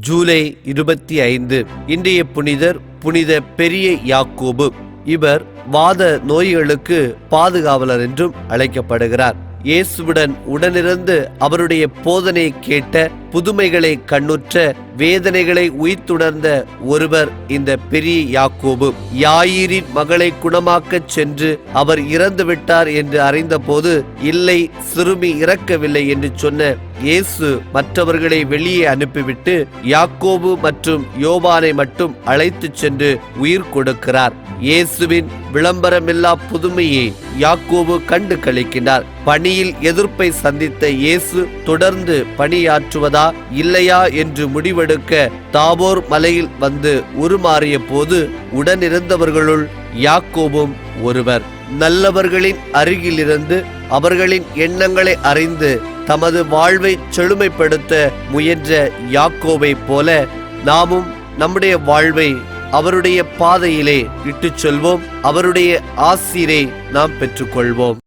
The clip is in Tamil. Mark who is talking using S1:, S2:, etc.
S1: ஜூலை இருபத்தி ஐந்து இன்றைய புனிதர் புனித பெரிய யாக்கோபு. இவர் வாத நோய்களுக்கு பாதுகாவலர் என்றும் அழைக்கப்படுகிறார். இயேசுவுடன் உடனிருந்து அவருடைய போதனை கேட்ட புதுமைகளை கண்ணுற்ற வேதனைகளை உயிர்த்துணர்ந்த ஒருவர் இந்த பெரிய யாக்கோபு. யாயிரின் மகளை குணமாக்கச் சென்று அவர் இறந்து விட்டார் என்று அறிந்தபோது இல்லை சிறுமி இறக்கவில்லை என்று சொன்ன இயேசு மற்றவர்களை வெளியே அனுப்பிவிட்டு யாக்கோபு மற்றும் யோவானை மட்டும் அழைத்துச் சென்று உயிர் கொடுக்கிறார். இயேசுவின் விளம்பரமில்லா புதுமையை யாக்கோபு கண்டு கழிக்கின்றார் பணியில் எதிர்ப்பை சந்தித்த இயேசு தொடர்ந்து இருக்கிறதா இல்லையா என்று முடிவெடுக்க தாபோர் மலையில் வந்து உருமாறிய போது உடனிருந்தவர்களுள் யாக்கோபும் ஒருவர். நல்லவர்களின் அருகிலிருந்து அவர்களின் எண்ணங்களை அறிந்து தமது வாழ்வை செழுமைப்படுத்த முயன்ற யாக்கோவை போல நாமும் நம்முடைய வாழ்வை அவருடைய பாதையிலே இட்டுச் செல்வோம் அவருடைய ஆசிரை நாம் பெற்றுக்கொள்வோம்.